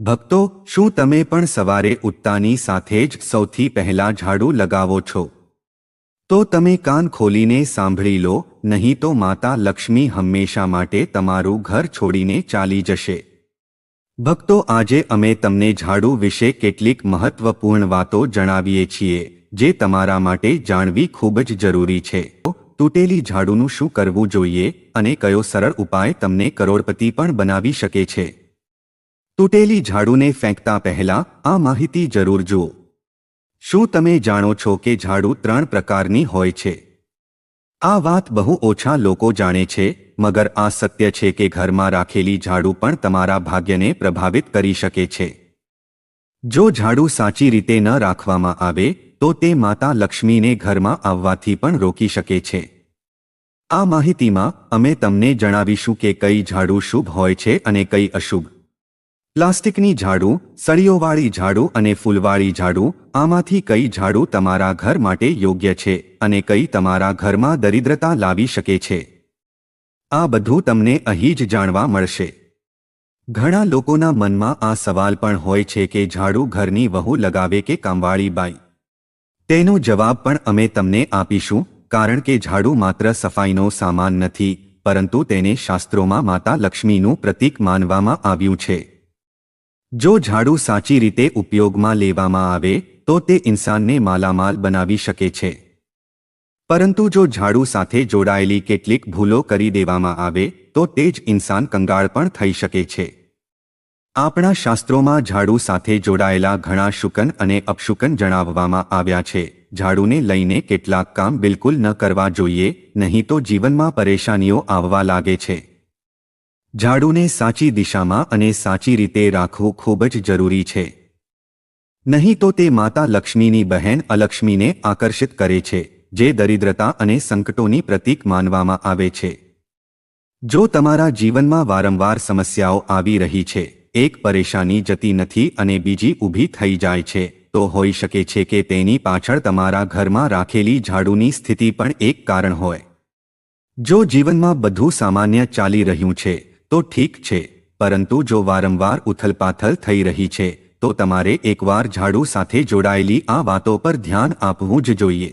ભક્તો, શું તમે પણ સવારે ઉઠતાની સાથે જ સૌથી પહેલા ઝાડુ લગાવો છો? તો તમે કાન ખોલીને સાંભળી લો, નહીં તો માતા લક્ષ્મી હંમેશા માટે તમારું ઘર છોડીને ચાલી જશે. ભક્તો, આજે અમે તમને ઝાડુ વિશે કેટલીક મહત્વપૂર્ણ વાતો જણાવીએ છીએ, જે તમારા માટે જાણવી ખૂબ જ જરૂરી છે. તૂટેલી ઝાડુનું શું કરવું જોઈએ અને કયો સરળ ઉપાય તમને કરોડપતિ પણ બનાવી શકે છે? તૂટેલી ઝાડુને ફેંકતા પહેલા આ માહિતી જરૂર જુઓ. શું તમે જાણો છો કે ઝાડુ ત્રણ પ્રકારની હોય છે? આ વાત બહુ ઓછા લોકો જાણે છે, મગર આ સત્ય છે કે ઘરમાં રાખેલી ઝાડુ પણ તમારા ભાગ્યને પ્રભાવિત કરી શકે છે. જો ઝાડુ સાચી રીતે ન રાખવામાં આવે, તો તે માતા લક્ષ્મીને ઘરમાં આવવાથી પણ રોકી શકે છે. આ માહિતીમાં અમે તમને જણાવીશું કે કઈ ઝાડુ શુભ હોય છે અને કઈ અશુભ. પ્લાસ્ટિકની ઝાડુ સળીઓવાળી ઝાડુ અને ફૂલવાળી ઝાડુ, આમાંથી કઈ ઝાડુ તમારા ઘર માટે યોગ્ય છે અને કઈ તમારા ઘરમાં દરિદ્રતા લાવી શકે છે? આ બધું તમને અહીં જ જાણવા મળશે. ઘણા લોકોના મનમાં આ સવાલ પણ હોય છે કે ઝાડુ ઘરની વહુ લગાવે કે કામવાળી બાઈ? તેનો જવાબ પણ અમે તમને આપીશું, કારણ કે ઝાડુ માત્ર સફાઈનો સામાન નથી, પરંતુ તેને શાસ્ત્રોમાં માતા લક્ષ્મીનું પ્રતીક માનવામાં આવ્યું છે. જો ઝાડુ સાચી રીતે ઉપયોગમાં લેવામાં આવે, તો તે ઇન્સાનને માલામાલ બનાવી શકે છે. પરંતુ જો ઝાડુ સાથે જોડાયેલી કેટલીક ભૂલો કરી દેવામાં આવે, તો તે જ ઇન્સાન કંગાળ પણ થઈ શકે છે. આપણા શાસ્ત્રોમાં ઝાડુ સાથે જોડાયેલા ઘણા શુકન અને અપશુકન જણાવવામાં આવ્યા છે. ઝાડુને લઈને કેટલાક કામ બિલકુલ ન કરવા જોઈએ, નહીં તો જીવનમાં પરેશાનીઓ આવવા લાગે છે. ઝાડુને સાચી દિશામાં અને સાચી રીતે રાખવું ખૂબ જ જરૂરી છે. નહીં તો તે માતા લક્ષ્મીની બહેન અલક્ષ્મીને આકર્ષિત કરે છે, જે દરિદ્રતા અને સંકટોની પ્રતીક માનવામાં આવે છે. જો તમારા જીવનમાં વારંવાર સમસ્યાઓ આવી રહી છે, એક પરેશાની જતી નથી અને બીજી ઊભી થઈ જાય છે, તો હોઈ શકે છે કે તેની પાછળ તમારા ઘરમાં રાખેલી ઝાડુની સ્થિતિ પણ એક કારણ હોય. જો જીવનમાં બધું સામાન્ય ચાલી રહ્યું છે તો ઠીક છે, પરંતુ જો વારંવાર ઉથલપાથલ થઈ રહી છે, તો તમારે એકવાર ઝાડુ સાથે જોડાયેલી આ વાતો પર ધ્યાન આપવું જ જોઈએ.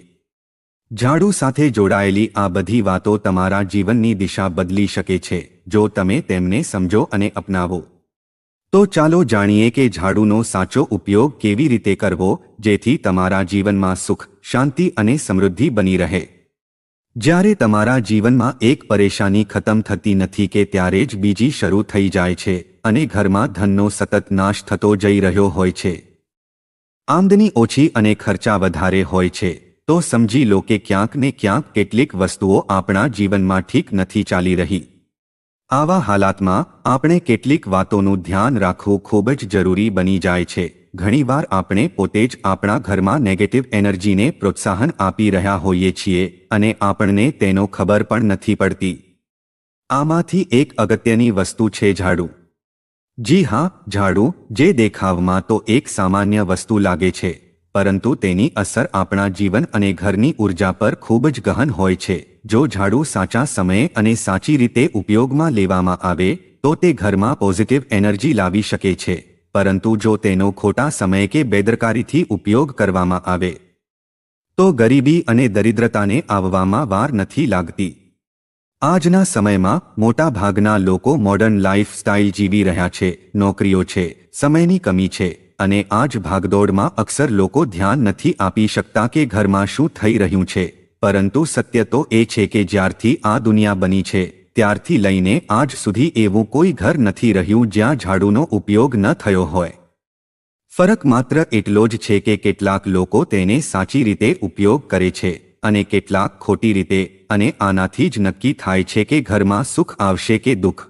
ઝાડુ સાથે જોડાયેલી આ બધી વાતો તમારા જીવનની દિશા બદલી શકે છે, જો તમે તેમને સમજો અને અપનાવો. તો ચાલો જાણીએ કે ઝાડુનો સાચો ઉપયોગ કેવી રીતે કરવો, જેથી તમારા જીવનમાં સુખ, શાંતિ અને સમૃદ્ધિ બની રહે. જ્યારે તમારા જીવનમાં એક પરેશાની ખતમ થતી નથી કે ત્યારે જ બીજી શરૂ થઈ જાય છે અને ઘરમાં ધનનો સતત નાશ થતો જઈ રહ્યો હોય છે. આમદની ઓછી અને ખર્ચા વધારે હોય છે, તો સમજી લો કે ક્યાંક ને ક્યાંક કેટલીક વસ્તુઓ આપણા જીવનમાં ઠીક નથી ચાલી રહી. આવા હાલાતમાં આપણે કેટલીક વાતોનું ધ્યાન રાખવું ખૂબ જ જરૂરી બની જાય છે. ઘણીવાર આપણે પોતે જ આપણા ઘરમાં નેગેટિવ એનર્જીને પ્રોત્સાહન આપી રહ્યા હોઈએ છીએ અને આપણને તેનો ખબર પણ નથી પડતી. આમાંથી એક અગત્યની વસ્તુ છે ઝાડુ. જી હા, ઝાડુ, જે દેખાવમાં તો એક સામાન્ય વસ્તુ લાગે છે, પરંતુ તેની અસર આપણા જીવન અને ઘરની ઊર્જા પર ખૂબ જ ગહન હોય છે. જો ઝાડુ સાચા સમયે અને સાચી રીતે ઉપયોગમાં લેવામાં આવે, તો તે ઘરમાં પોઝિટિવ એનર્જી લાવી શકે છે. પરંતુ જો તેનો ખોટા સમય કે બેદરકારીથી ઉપયોગ કરવામાં આવે, તો ગરીબી અને દરિદ્રતાને આવવામાં વાર નથી લાગતી. આજના સમયમાં મોટાભાગના લોકો મોડર્ન લાઇફસ્ટાઇલ જીવી રહ્યા છે, નોકરીઓ છે, સમયની કમી છે અને આ જ ભાગદોડમાં અક્સર લોકો ધ્યાન નથી આપી શકતા કે ઘરમાં શું થઈ રહ્યું છે. પરંતુ સત્ય તો એ છે કે જ્યારથી આ દુનિયા બની છે ત્યારથી લઈને આજ સુધી એવું કોઈ ઘર નથી રહ્યું જ્યાં ઝાડુનો ઉપયોગ ન થયો હોય. ફરક માત્ર એટલો જ છે કે કેટલાક લોકો તેને સાચી રીતે ઉપયોગ કરે છે અને કેટલાક ખોટી રીતે અને આનાથી જ નક્કી થાય છે કે ઘરમાં સુખ આવશે કે દુઃખ.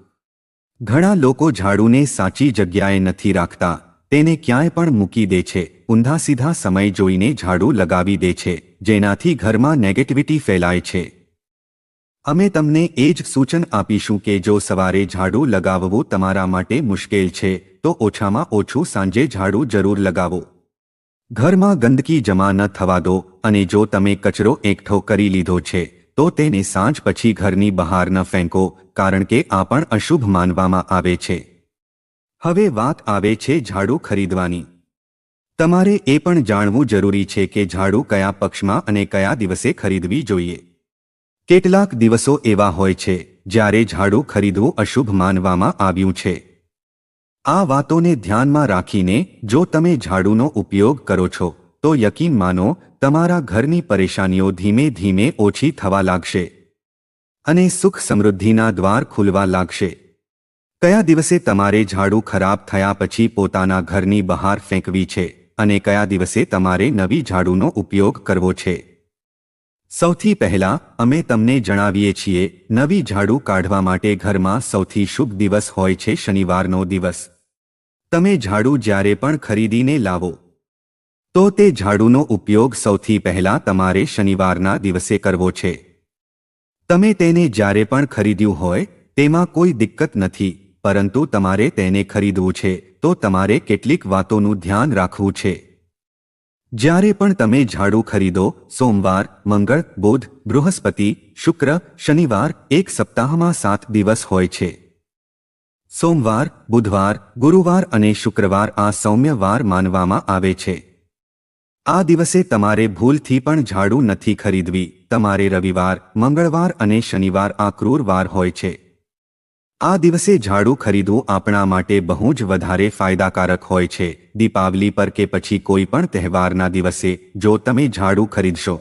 ઘણા લોકો ઝાડુને સાચી જગ્યાએ નથી રાખતા, તેને ક્યાંય પણ મૂકી દે છે, ઊંધા સીધા સમય જોઈને ઝાડુ લગાવી દે છે, જેનાથી ઘરમાં નેગેટિવિટી ફેલાય છે. અમે તમને એ જ સૂચન આપીશું કે જો સવારે ઝાડુ લગાવવું તમારા માટે મુશ્કેલ છે, તો ઓછામાં ઓછું સાંજે ઝાડુ જરૂર લગાવો. ઘરમાં ગંદકી જમા ન થવા દો અને જો તમે કચરો એકઠો કરી લીધો છે, તો તેને સાંજ પછી ઘરની બહાર ન ફેંકો, કારણ કે આ પણ અશુભ માનવામાં આવે છે. હવે વાત આવે છે ઝાડુ ખરીદવાની. તમારે એ પણ જાણવું જરૂરી છે કે ઝાડુ કયા પક્ષમાં અને કયા દિવસે ખરીદવી જોઈએ. કેટલાક દિવસો એવા હોય છે, જ્યારે ઝાડુ ખરીદવું અશુભ માનવામાં આવ્યું છે. આ વાતોને ધ્યાનમાં રાખીને, જો તમે ઝાડુનો ઉપયોગ કરો છો, તો યકીન માનો, તમારા ઘરની પરેશાનીઓ ધીમે ધીમે ઓછી થવા લાગશે. અને સુખ સમૃદ્ધિના દ્વાર ખુલવા લાગશે. કયા દિવસે તમારે ઝાડુ ખરાબ થયા પછી પોતાના ઘરની બહાર ફેંકવી છે, અને કયા દિવસે તમારે નવી ઝાડુનો ઉપયોગ કરવો છે? સૌથી પહેલા, અમે તમને જણાવીએ છીએ, નવી ઝાડુ કાઢવા માટે ઘરમાં સૌથી શુભ દિવસ હોય છે શનિવારનો દિવસ. તમે ઝાડુ જ્યારે પણ ખરીદીને લાવો, તો તે ઝાડુનો ઉપયોગ સૌથી પહેલા તમારે શનિવારના દિવસે કરવો છે. તમે તેને જ્યારે પણ ખરીદ્યું હોય, તેમાં કોઈ દિક્કત નથી, પરંતુ તમારે તેને ખરીદવું છે, તો તમારે કેટલીક વાતોનું ધ્યાન રાખવું છે. જ્યારે પણ તમે ઝાડુ ખરીદો, સોમવાર, મંગળ, બુધ, બૃહસ્પતિ, શુક્ર, શનિવાર, એક સપ્તાહમાં સાત દિવસ હોય છે. સોમવાર, બુધવાર, ગુરુવાર અને શુક્રવાર આ સૌમ્ય વાર માનવામાં આવે છે. આ દિવસે તમારે ભૂલથી પણ ઝાડુ નથી ખરીદવી. તમારે રવિવાર, મંગળવાર અને શનિવાર આ ક્રૂર વાર હોય છે. આ દિવસે ઝાડુ ખરીદવું આપણા માટે બહુ જ વધારે ફાયદાકારક હોય છે. દીપાવલી પર કે પછી કોઈ પણ તહેવારના દિવસે, જો તમે ઝાડુ ખરીદશો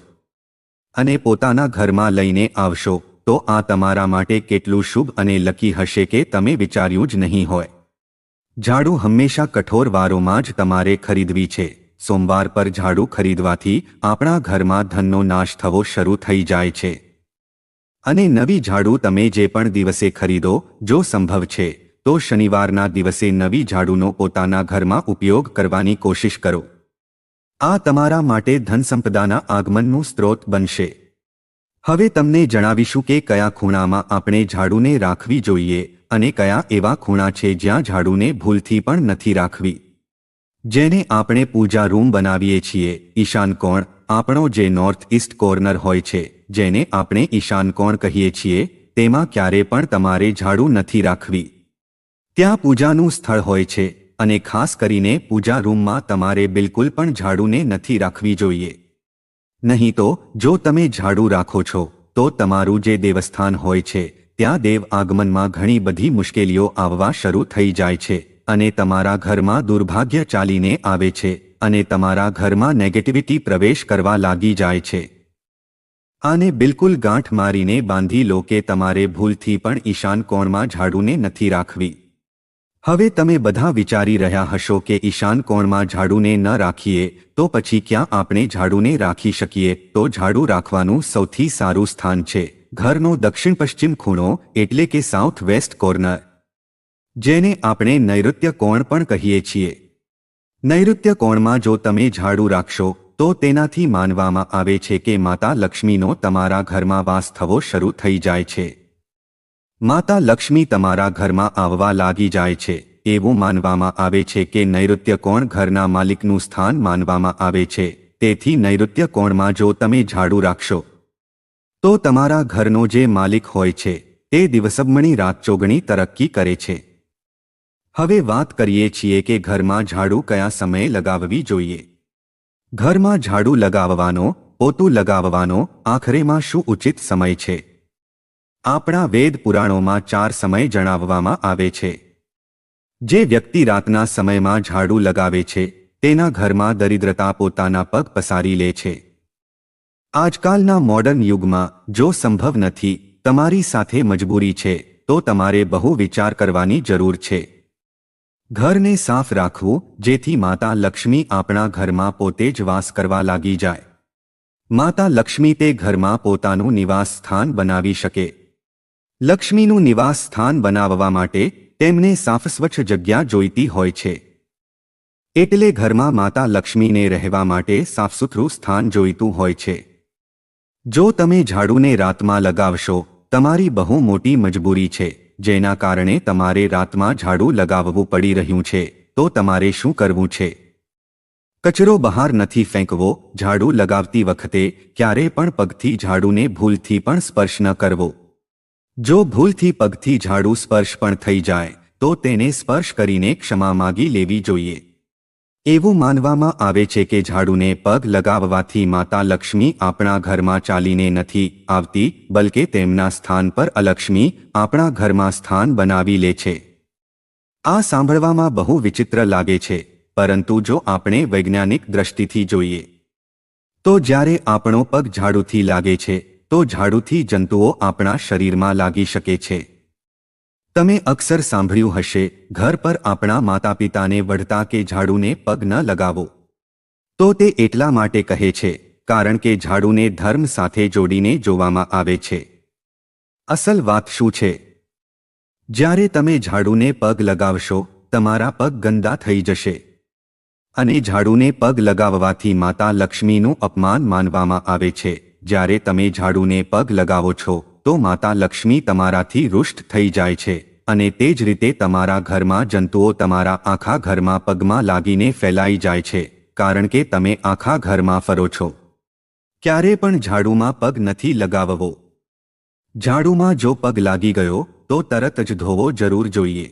અને પોતાના ઘરમાં લઈને આવશો, તો આ તમારા માટે કેટલું શુભ અને લકી હશે કે તમે વિચાર્યું જ નહીં હોય. ઝાડુ હંમેશા કઠોર વારોમાં જ તમારે ખરીદવી છે. સોમવાર પર ઝાડુ ખરીદવાથી આપણા ઘરમાં ધનનો નાશ થવો શરૂ થઈ જાય છે. અને નવી ઝાડુ તમે જે પણ દિવસે ખરીદો, જો સંભવ છે, તો શનિવારના દિવસે નવી ઝાડુનો પોતાના ઘરમાં ઉપયોગ કરવાની કોશિશ કરો. આ તમારા માટે ધનસંપદાના આગમનનું સ્ત્રોત બનશે. હવે તમને જણાવીશું કે કયા ખૂણામાં આપણે ઝાડુને રાખવી જોઈએ અને કયા એવા ખૂણા છે જ્યાં ઝાડુને ભૂલથી પણ નથી રાખવી. જેને આપણે પૂજા રૂમ બનાવીએ છીએ, ઈશાન કોણ આપણો જે નોર્થ ઇસ્ટ કોર્નર હોય છે, જેને આપણે ઈશાન કોણ કહીએ છીએ, તેમાં ક્યારે પણ તમારે ઝાડુ નથી રાખવી. ત્યાં પૂજાનું સ્થળ હોય છે, અને ખાસ કરીને પૂજા રૂમમાં તમારે બિલકુલ પણ ઝાડુને નથી રાખવી જોઈએ. નહીં તો, જો તમે ઝાડુ રાખો છો, તો તમારું જે દેવસ્થાન હોય છે, ત્યાં દેવ આગમનમાં ઘણી બધી મુશ્કેલીઓ આવવા શરૂ થઈ જાય છે, અને તમારા ઘરમાં દુર્ભાગ્ય ચાલીને આવે છે. અને તમારા ઘરમાં નેગેટિવિટી પ્રવેશ કરવા લાગી જાય છે. આને બિલકુલ ગાંઠ મારીને બાંધી લો કે તમારે ભૂલથી પણ ઈશાન કોણમાં ઝાડુને નથી રાખવી. હવે તમે બધા વિચારી રહ્યા હશો કે ઈશાન કોણમાં ઝાડુને ન રાખીએ, તો પછી ક્યાં આપણે ઝાડુને રાખી શકીએ? તો ઝાડુ રાખવાનું સૌથી સારું સ્થાન છે. ઘરનો દક્ષિણ પશ્ચિમ ખૂણો, એટલે કે સાઉથ વેસ્ટ કોર્નર જેને આપણે નૈઋત્ય કોણ પણ કહીએ છીએ. નૈઋત્ય કોણમાં જો તમે ઝાડુ રાખશો, તો તેનાથી માનવામાં આવે છે કે માતા લક્ષ્મીનો તમારા ઘરમાં વાસ થવો શરૂ થઈ જાય છે. માતા લક્ષ્મી તમારા ઘરમાં આવવા લાગી જાય છે, એવું માનવામાં આવે છે કે નૈઋત્ય કોણ ઘરના માલિકનું સ્થાન માનવામાં આવે છે. તેથી નૈઋત્ય કોણમાં જો તમે ઝાડુ રાખશો, તો તમારા ઘરનો જે માલિક હોય છે, તે દિવસબમણી રાત ચોગણી તરક્કી કરે છે. હવે વાત કરીએ છીએ કે ઘરમાં ઝાડુ કયા સમયે લગાવવી જોઈએ. ઘરમાં ઝાડુ લગાવવાનો, પોતું લગાવવાનો આખરેમાં શું ઉચિત સમય છે? આપણા વેદ પુરાણોમાં ચાર સમય જણાવવામાં આવે છે. જે વ્યક્તિ રાતના સમયમાં ઝાડુ લગાવે છે, તેના ઘરમાં દરિદ્રતા પોતાના પગ પસારી લે છે. આજકાલના મોડર્ન યુગમાં, જો સંભવ નથી, તમારી સાથે મજબૂરી છે, તો તમારે બહુ વિચાર કરવાની જરૂર છે. ઘરને સાફ રાખવું, જેથી માતા લક્ષ્મી આપણા ઘરમાં પોતે જ વાસ કરવા લાગી જાય. માતા લક્ષ્મી તે ઘરમાં પોતાનું નિવાસ સ્થાન બનાવી શકે. લક્ષ્મીનું નિવાસ સ્થાન બનાવવા માટે તેમને સાફ સ્વચ્છ જગ્યા જોઈતી હોય છે. એટલે ઘરમાં માતા લક્ષ્મીને રહેવા માટે સાફસુથરું સ્થાન જોઈતું હોય છે. જો તમે ઝાડુને રાતમાં લગાવશો, તમારી બહુ મોટી મજબૂરી છે. જેના કારણે તમારે રાતમાં ઝાડુ લગાવવું પડી રહ્યું છે, તો તમારે શું કરવું છે? કચરો બહાર નથી ફેંકવો, ઝાડુ લગાવતી વખતે ક્યારે પણ પગથી ઝાડુને ભૂલથી પણ સ્પર્શ ન કરવો. જો ભૂલથી પગથી ઝાડુ સ્પર્શ પણ થઈ જાય, તો તેને સ્પર્શ કરીને ક્ષમા માગી લેવી જોઈએ. એવું માનવામાં આવે છે કે ઝાડુને પગ લગાવવાથી માતા લક્ષ્મી આપણા ઘરમાં ચાલીને નથી આવતી, બલકે તેમના સ્થાન પર અલક્ષ્મી આપણા ઘરમાં સ્થાન બનાવી લે છે. આ સાંભળવામાં બહુ વિચિત્ર લાગે છે, પરંતુ જો આપણે વૈજ્ઞાનિક દ્રષ્ટિથી જોઈએ, તો જ્યારે આપણો પગ ઝાડુથી લાગે છે, તો ઝાડુથી જંતુઓ આપણા શરીરમાં લાગી શકે છે. તમે અક્ષર સાંભળ્યું હશે, ઘર પર આપણા માતા પિતાને વઢતા કે ઝાડુને પગ ન લગાવો. તો તે એટલા માટે કહે છે, કારણ કે ઝાડુને ધર્મ સાથે જોડીને જોવામાં આવે છે. અસલ વાત શું છે? જ્યારે તમે ઝાડુને પગ લગાવશો, તમારા પગ ગંદા થઈ જશે. અને ઝાડુને પગ લગાવવાથી માતા લક્ષ્મીનું અપમાન માનવામાં આવે છે, જ્યારે તમે ઝાડુને પગ લગાવો છો તો માતા લક્ષ્મી તમારાથી રુષ્ટ થઈ જાય છે અને તે જ રીતે તમારા ઘરમાં જંતુઓ તમારા આખા ઘરમાં પગમાં લાગીને ફેલાઈ જાય છે, કારણ કે તમે આખા ઘરમાં ફરો છો. ક્યારે પણ ઝાડુમાં પગ નથી લગાવવો. ઝાડુમાં જો પગ લાગી ગયો, તો તરત જ ધોવો જરૂર જોઈએ.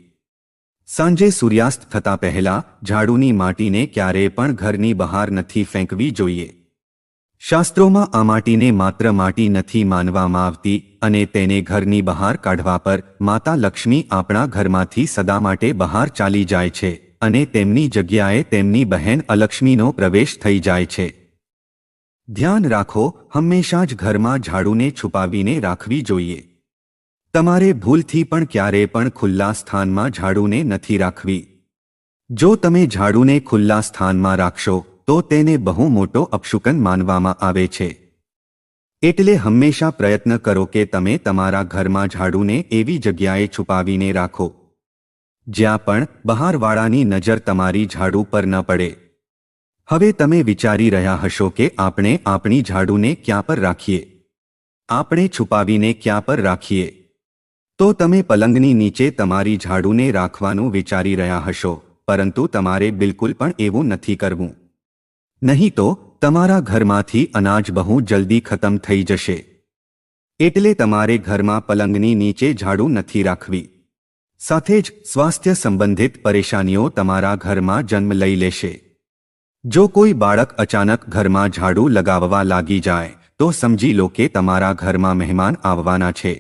સાંજે સૂર્યાસ્ત થતા પહેલા ઝાડુની માટીને ક્યારેય પણ ઘરની બહાર નથી ફેંકવી જોઈએ. શાસ્ત્રોમાં આ માટીને માત્ર માટી નથી માનવામાં આવતી અને તેને ઘરની બહાર કાઢવા પર માતા લક્ષ્મી આપણા ઘરમાંથી સદા માટે બહાર ચાલી જાય છે અને તેમની જગ્યાએ તેમની બહેન અલક્ષ્મીનો પ્રવેશ થઈ જાય છે. ધ્યાન રાખો, હંમેશા જ ઘરમાં ઝાડુને છુપાવીને રાખવી જોઈએ. તમારે ભૂલથી પણ ક્યારે પણ ખુલ્લા સ્થાનમાં ઝાડુને નથી રાખવી. જો તમે ઝાડુને ખુલ્લા સ્થાનમાં રાખશો તો તેને બહુ મોટો અપશુકન માનવામાં આવે છે. એટલે હંમેશા પ્રયત્ન કરો કે તમે તમારા ઘરમાં ઝાડુને એવી જગ્યાએ છુપાવીને રાખો. જ્યાં પણ બહારવાળાની નજર તમારી ઝાડુ પર ન પડે. હવે તમે વિચારી રહ્યા હશો કે આપણે આપણી ઝાડુને ક્યાં પર રાખીએ? આપણે છુપાવીને ક્યાં પર રાખીએ? તો તમે પલંગની નીચે તમારી ઝાડુને રાખવાનું વિચારી રહ્યા હશો, પરંતુ તમારે બિલકુલ પણ એવું નથી કરવું. નહીં તો તમારા ઘરમાંથી અનાજ બહુ જલ્દી ખતમ થઈ જશે. એટલે તમારે ઘરમાં પલંગની નીચે ઝાડુ નથી રાખવી. સાથે જ સ્વાસ્થ્ય સંબંધિત પરેશાનીઓ તમારા ઘરમાં જન્મ લઈ લેશે. જો કોઈ બાળક અચાનક ઘરમાં ઝાડુ લગાવવા લાગી જાય, તો સમજી લો કે તમારા ઘરમાં મહેમાન આવવાના છે.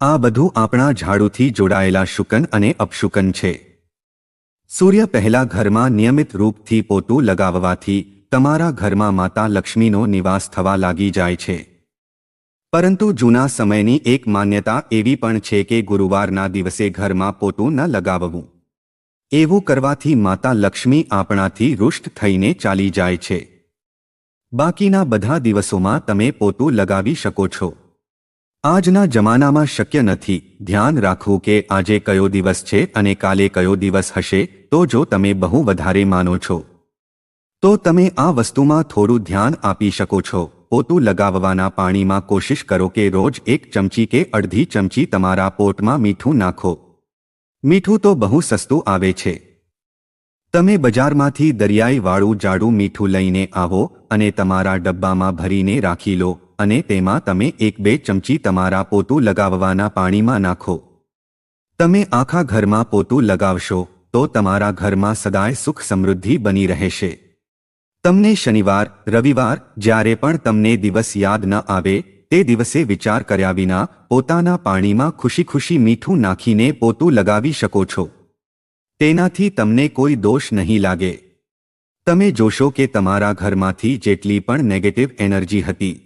આ બધું આપણા ઝાડુથી જોડાયેલા શુકન અને અપશુકન છે. સૂર્ય પહેલા ઘરમાં નિયમિત રૂપથી પોતું લગાવવાથી તમારા ઘરમાં માતા લક્ષ્મીનો નિવાસ થવા લાગી જાય છે. પરંતુ જૂના સમયની એક માન્યતા એવી પણ છે કે ગુરુવારના દિવસે ઘરમાં પોતું ન લગાવવું. એવું કરવાથી માતા લક્ષ્મી આપણાથી રુષ્ટ થઈને ચાલી જાય છે. બાકીના બધા દિવસોમાં તમે પોતું લગાવી શકો છો. આજના જમાનામાં શક્ય નથી. ધ્યાન રાખવું કે આજે કયો દિવસ છે અને કાલે કયો દિવસ હશે તો જો તમે બહુ વધારે માનો છો, તો તમે આ વસ્તુમાં થોડું ધ્યાન આપી શકો છો. પોતું લગાવવાના પાણીમાં કોશિશ કરો કે રોજ એક ચમચી કે અડધી ચમચી તમારા પોટમાં મીઠું નાખો. મીઠું તો બહુ સસ્તું આવે છે. તમે બજારમાંથી દરિયાઈ વાળું જાડું મીઠું લઈને આવો અને તમારા ડબ્બામાં ભરીને રાખી લો અને તેમાં તમે એક બે ચમચી તમારા પોતું લગાવવાના પાણીમાં નાખો. તમે આખા ઘરમાં પોતું લગાવશો. તો તમારા ઘરમાં સદાય સુખ સમૃદ્ધિ બની રહેશે. તમને શનિવાર, રવિવાર, જ્યારે પણ તમને દિવસ યાદ ન આવે, તે દિવસે વિચાર કર્યા વિના પોતાના પાણીમાં ખુશી ખુશી મીઠું નાખીને પોતું લગાવી શકો છો. તેનાથી તમને કોઈ દોષ નહીં લાગે. તમે જોશો કે તમારા ઘરમાંથી જેટલી પણ નેગેટિવ એનર્જી હતી,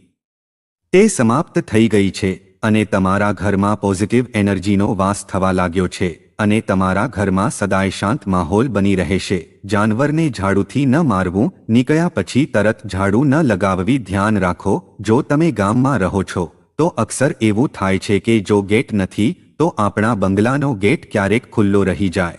તે સમાપ્ત થઈ ગઈ છે અને તમારા ઘરમાં પોઝિટિવ એનર્જીનો વાસ થવા લાગ્યો છે. અને તમારા ઘરમાં સદાય શાંત માહોલ બની રહેશે. જાનવરને ઝાડુથી ન મારવું, નીકળ્યા પછી તરત ઝાડુ ન લગાવવી ધ્યાન રાખો. જો તમે ગામમાં રહો છો, તો અક્સર એવું થાય છે કે જો ગેટ નથી, તો આપણા બંગલાનો ગેટ ક્યારેક ખુલ્લો રહી જાય.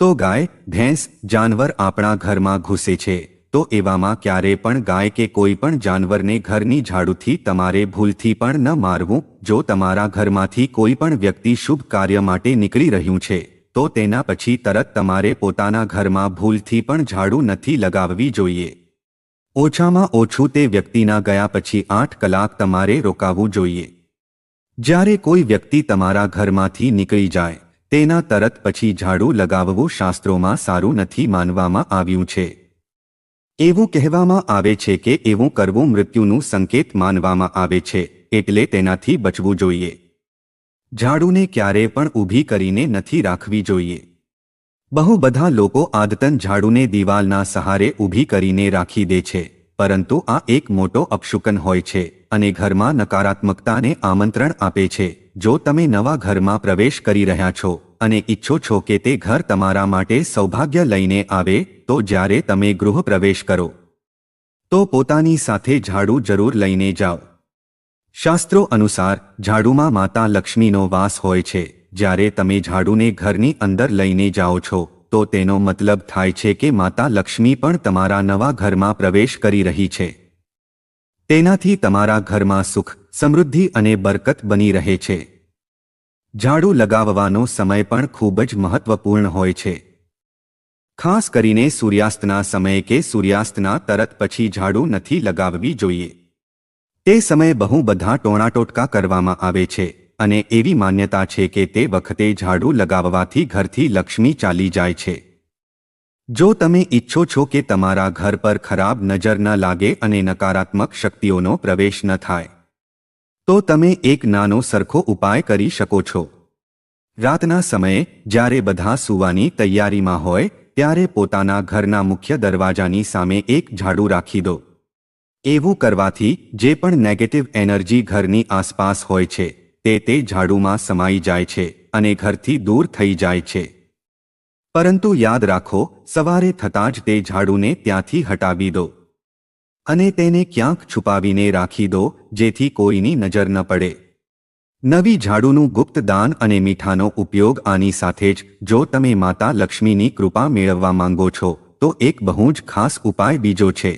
તો ગાય, ભેંસ, જાનવર આપણા ઘરમાં ઘૂસે છે. તો એવામાં ક્યારે પણ ગાય કે કોઈ પણ જાનવરને ઘરની ઝાડુથી તમારે ભૂલથી પણ ન મારવું. જો તમારા ઘરમાંથી કોઈ પણ વ્યક્તિ શુભ કાર્ય માટે નીકળી રહ્યું છે, તો તેના પછી તરત તમારે પોતાના ઘરમાં ભૂલથી પણ ઝાડુ નથી લગાવવી જોઈએ. ઓછામાં ઓછું તે વ્યક્તિના ગયા પછી આઠ કલાક તમારે રોકાવવું જોઈએ. જ્યારે કોઈ વ્યક્તિ તમારા ઘરમાંથી નીકળી જાય, તેના તરત પછી ઝાડુ લગાવવું શાસ્ત્રોમાં સારું નથી માનવામાં આવ્યું છે. એવું કહેવામાં આવે છે કે એવું કરવું મૃત્યુનું સંકેત માનવામાં આવે છે, એટલે તેનાથી બચવું જોઈએ. ઝાડુને ક્યારે પણ ઊભી કરીને નથી રાખવી જોઈએ. બહુ બધા લોકો આદતન ઝાડુને દિવાલના સહારે ઊભી કરીને રાખી દે છે, પરંતુ આ એક મોટો અપશુકન હોય છે અને ઘરમાં નકારાત્મકતાને આમંત્રણ આપે છે. જો તમે નવા ઘરમાં પ્રવેશ કરી રહ્યા છો અને ઈચ્છો છો કે તે ઘર તમારા માટે સૌભાગ્ય લઈને આવે, તો જ્યારે તમે ગૃહ પ્રવેશ કરો. તો પોતાની સાથે ઝાડુ જરૂર લઈને જાઓ. શાસ્ત્રો અનુસાર, ઝાડુમાં માતા લક્ષ્મીનો વાસ હોય છે. જ્યારે તમે ઝાડુને ઘરની અંદર લઈને જાઓ છો, તો તેનો મતલબ થાય છે કે માતા લક્ષ્મી પણ તમારા નવા ઘરમાં પ્રવેશ કરી રહી છે. તેનાથી તમારા ઘરમાં સુખ, સમૃદ્ધિ અને બરકત બની રહે છે. ઝાડુ લગાવવાનો સમય પણ ખૂબ જ મહત્વપૂર્ણ હોય છે. ખાસ કરીને સૂર્યાસ્તના સમયે કે સૂર્યાસ્તના તરત પછી ઝાડુ નથી લગાવવી જોઈએ. તે સમયે બહુ બધા ટોણાટોટકા કરવામાં આવે છે અને એવી માન્યતા છે કે તે વખતે ઝાડુ લગાવવાથી ઘરથી લક્ષ્મી ચાલી જાય છે. જો તમે ઈચ્છો છો કે તમારા ઘર પર ખરાબ નજર ન લાગે અને નકારાત્મક શક્તિઓનો પ્રવેશ ન થાય તો તમે એક નાનો સરખો ઉપાય કરી શકો છો. રાતના સમયે, જ્યારે બધા સૂવાની તૈયારીમાં હોય, ત્યારે પોતાના ઘરના મુખ્ય દરવાજાની સામે એક ઝાડુ રાખી દો. એવું કરવાથી જે પણ નેગેટિવ એનર્જી ઘરની આસપાસ હોય છે, તે તે ઝાડુમાં સમાઈ જાય છે અને ઘરથી દૂર થઈ જાય છે. પરંતુ યાદ રાખો, સવારે થતાં જ તે ઝાડુને ત્યાંથી હટાવી દો. અને તેને ક્યાંક છુપાવીને રાખી દો, જેથી કોઈની નજર ન પડે. નવી ઝાડુનું ગુપ્ત દાન અને મીઠાનો ઉપયોગ આની સાથે જ, જો તમે માતા લક્ષ્મીની કૃપા મેળવવા માંગો છો, તો એક બહુ જ ખાસ ઉપાય બીજો છે.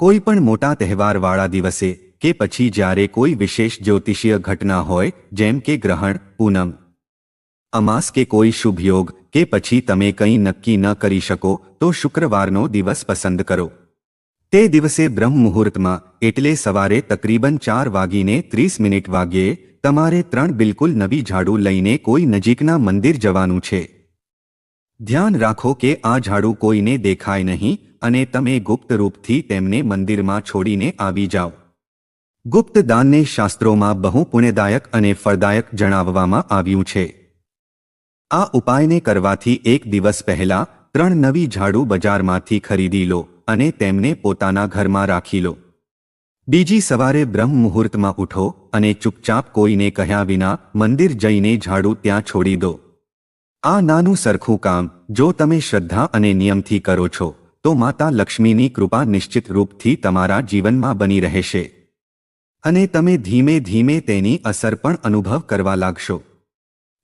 કોઈ પણ મોટા તહેવારવાળા દિવસે, કે પછી જ્યારે કોઈ વિશેષ જ્યોતિષીય ઘટના હોય, જેમ કે ગ્રહણ, પૂનમ, અમાસ કે કોઈ શુભયોગ કે પછી તમે કંઈ નક્કી ન કરી શકો, તો શુક્રવારનો દિવસ પસંદ કરો. તે દિવસે બ્રહ્મ મુહૂર્તમાં એટલે સવારે તકરીબન ચાર વાગીને ત્રીસ મિનિટ વાગ્યે તમારે ત્રણ બિલકુલ નવી ઝાડુ લઈને કોઈ નજીકના મંદિર જવાનું છે. ધ્યાન રાખો કે આ ઝાડુ કોઈને દેખાય નહીં અને તમે ગુપ્ત રૂપથી તેમને મંદિરમાં છોડીને આવી જાઓ. ગુપ્ત દાનને શાસ્ત્રોમાં બહુ પુણ્યદાયક અને ફળદાયક જણાવવામાં આવ્યું છે. આ ઉપાયને કરવાથી એક દિવસ પહેલા ત્રણ નવી ઝાડુ બજારમાંથી ખરીદી લો. અને તેમને પોતાના ઘરમાં રાખી લો. બીજી સવારે બ્રહ્મ મુહૂર્તમાં ઉઠો અને ચૂપચાપ કોઈને કહ્યા વિના મંદિર જઈને ઝાડુ ત્યાં છોડી દો. આ નાનું સરખું કામ, જો તમે શ્રદ્ધા અને નિયમથી કરો છો, તો માતા લક્ષ્મીની કૃપા નિશ્ચિત રૂપથી તમારા જીવનમાં બની રહેશે. અને તમે ધીમે ધીમે તેની અસર પણ અનુભવ કરવા લાગશો.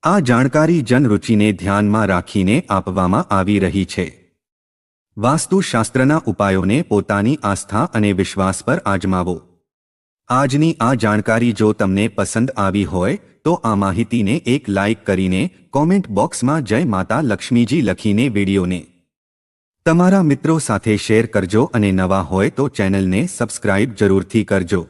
આ જાણકારી જનરુચિને ધ્યાનમાં રાખીને આપવામાં આવી રહી છે. વાસ્તુશાસ્ત્રના ઉપાયોને પોતાની આસ્થા અને વિશ્વાસ પર આજમાવો. આજની આ જાણકારી જો તમને પસંદ આવી હોય, તો આ માહિતીને એક લાઇક કરીને કોમેન્ટ બોક્સમાં જય માતા લક્ષ્મીજી લખીને વિડીયોને. તમારા મિત્રો સાથે શેર કરજો અને નવા હોય તો ચેનલને સબસ્ક્રાઇબ જરૂરથી કરજો.